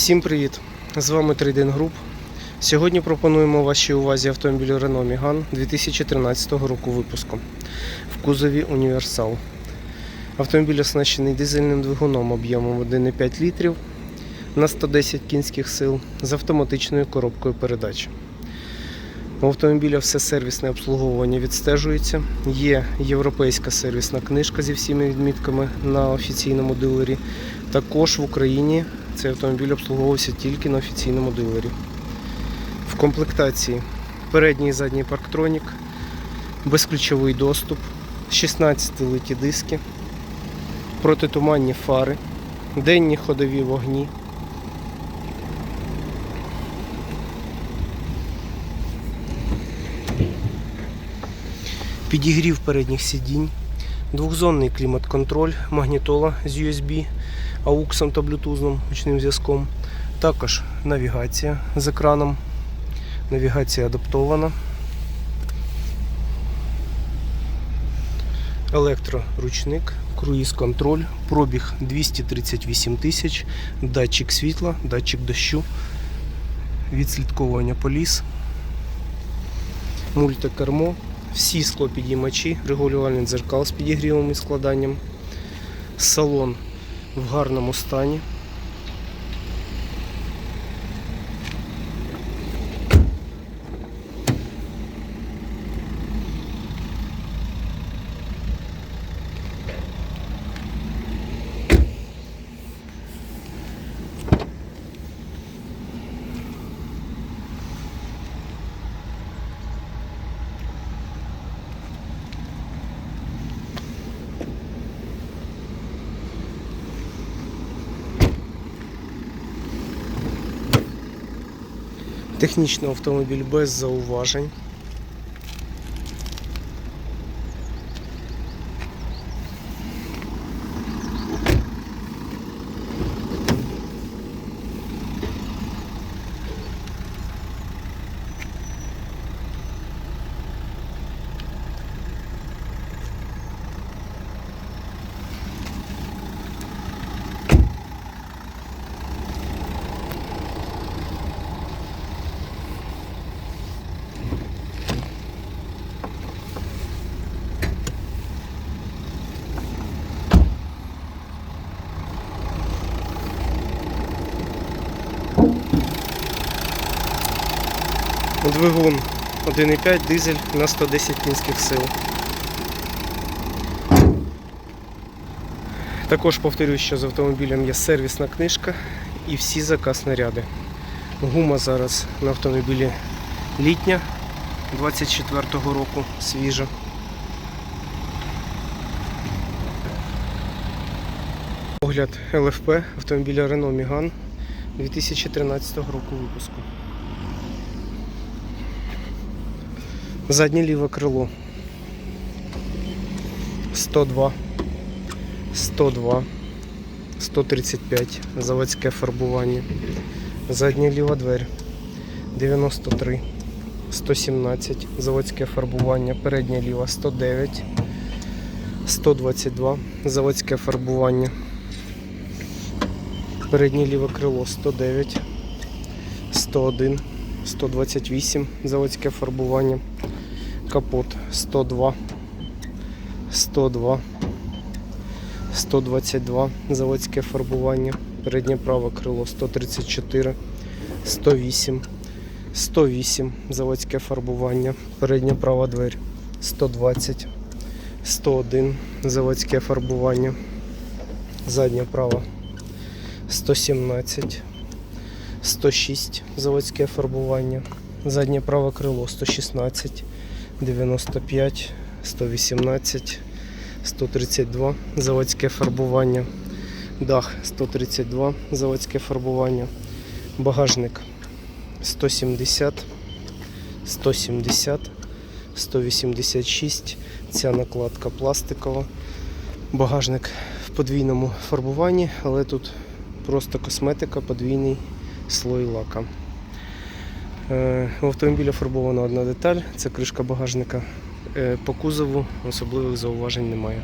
Всім привіт! З вами Трейдинг Груп. Сьогодні пропонуємо вашій увазі автомобіль Renault Megane 2013 року випуску в кузові Універсал. Автомобіль оснащений дизельним двигуном об'ємом 1,5 літрів на 110 кінських сил з автоматичною коробкою передач. У автомобіля все сервісне обслуговування відстежується. Є європейська сервісна книжка зі всіма відмітками на офіційному дилері. Також в Україні цей автомобіль обслуговувався тільки на офіційному дилері. В комплектації передній і задній парктронік, безключовий доступ, 16 литі диски, протитуманні фари, денні ходові вогні. Підігрів передніх сидінь, двохзонний клімат-контроль, магнітола з USB, AUX та Bluetooth гучним зв'язком. Також навігація з екраном. Навігація адаптована. Електроручник, круїз-контроль, пробіг 238 тисяч, датчик світла, датчик дощу, відслідковування поліс, мультикермо, всі склопідіймачі, регулювальний дзеркал з підігрівом і складанням, салон в гарному стані. Технічний автомобіль без зауважень. Двигун 1,5 дизель на 110 кінських сил. Також повторюю, що з автомобілем є сервісна книжка і всі заказ наряди. Гума зараз на автомобілі літня 24-го року свіжа. Огляд ЛФП автомобіля Renault Megane 2013 року випуску. Заднє ліве крило. 102, 102, 135, заводське фарбування. Задня ліва двері 93, 117, заводське фарбування. Передня ліва. 109, 122, заводське фарбування. Переднє ліве крило. 109, 101, 128, заводське фарбування капот 102, 102, 122, заводське фарбування, переднє праве крило 134, 108, 108, заводське фарбування, передня права двері 120, 101, заводське фарбування, задня права 117, 106, заводське фарбування, заднє праве крило 116. 95, 118, 132, заводське фарбування, дах 132, заводське фарбування, багажник 170, 170, 186, ця накладка пластикова, багажник в подвійному фарбуванні, але тут просто косметика, подвійний слой лака. Е, У автомобіля фарбована одна деталь, це кришка багажника. Е, По кузову особливих зауважень немає.